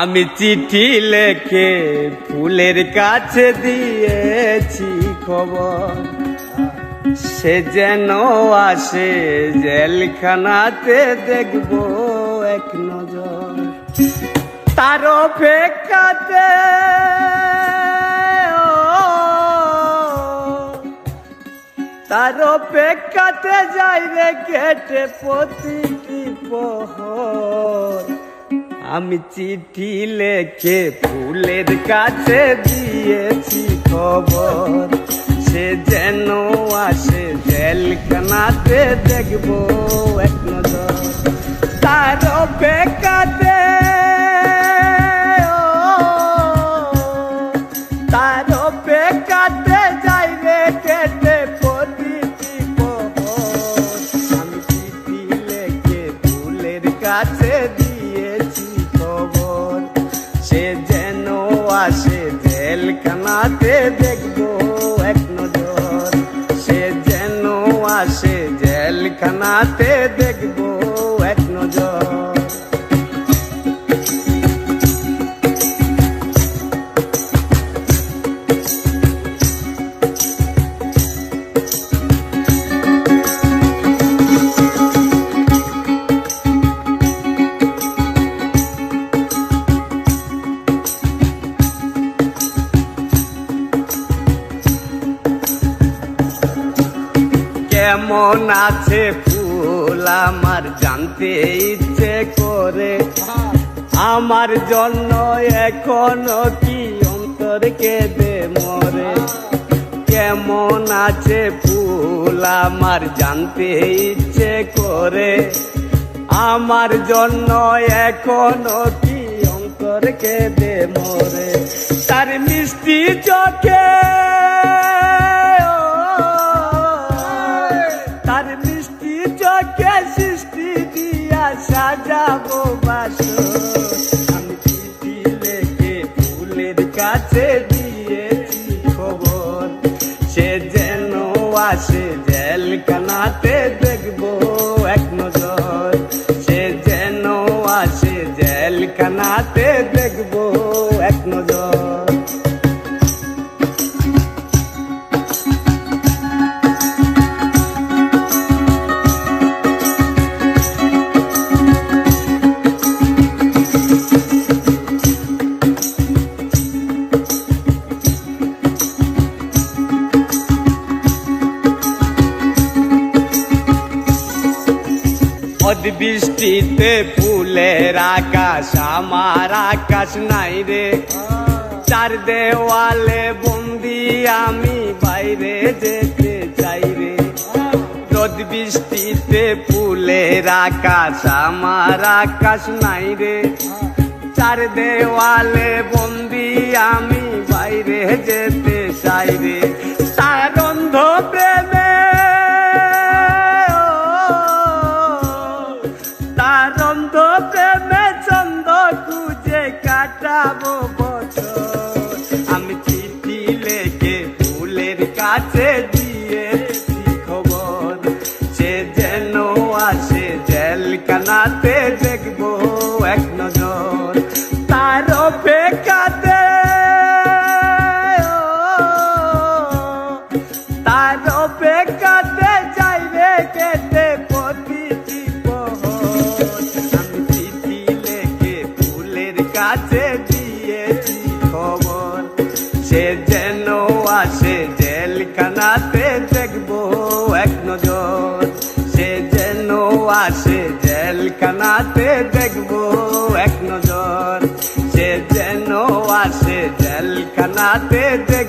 আমি চিঠি লেখে ফুলের কাছে দিয়েছি খবর। সে যেন আসে জেলখানাতে দেখব এক নজর। তার অপেক্ষাতে তার অপেক্ষাতে যাই রে কেটে প্রতিটি প্রহর। আমি চিঠি লেখে ফুলের কাছে দিয়েছি খবর। সে যেন আসে জেলখানাতে দেখব এক নজর। তার ও, তার যাই ফুলের কাছে দিয়েছি জেলখানাতে দেখব এক নজর। সে যেন আসে জেলখানাতে দেখব কেমন আছে ফুল আমার জানতে ইচ্ছে করে। আমার জন্য এখনও কি অন্তর কেঁদে মরে? কেমন আছে ফুল আমার জানতে ইচ্ছে করে। আমার জন্য এখনও কি অন্তর কেঁদে মরে? তার মিষ্টি চোখে সাজাবো বাসো। আমি চিঠি লেখে ফুলের কাছে দিয়েছি খবর। সে যেন আসে জেলখানাতে দেখব এক নজর। সে যেন আসে জেলখানাতে দেখব অদ বৃষ্টিতে ফুলের আকাশ, আমার আকাশ নাই রে। চার দেওয়ালে বন্দি আমি বাইরে যেতে চাই রে। রোদ বৃষ্টিতে ফুলের আকাশ, আমার আকাশ নাই রে। চার দেওয়ালে বন্দি আমি বাইরে যেতে কাছে দিয়েছি খবর, সে যেন আসে জেলখানাতে দেখব এক নজর। তার অপেক্ষাতে তার অপেক্ষাতে চাইবে কেটে প্রতিটি আমি চিঠি লেখে ফুলের কাছে দিয়েছি খবর। জেলখানাতে দেখব এক নজর। সে যেন আসে জেলখানাতে নজর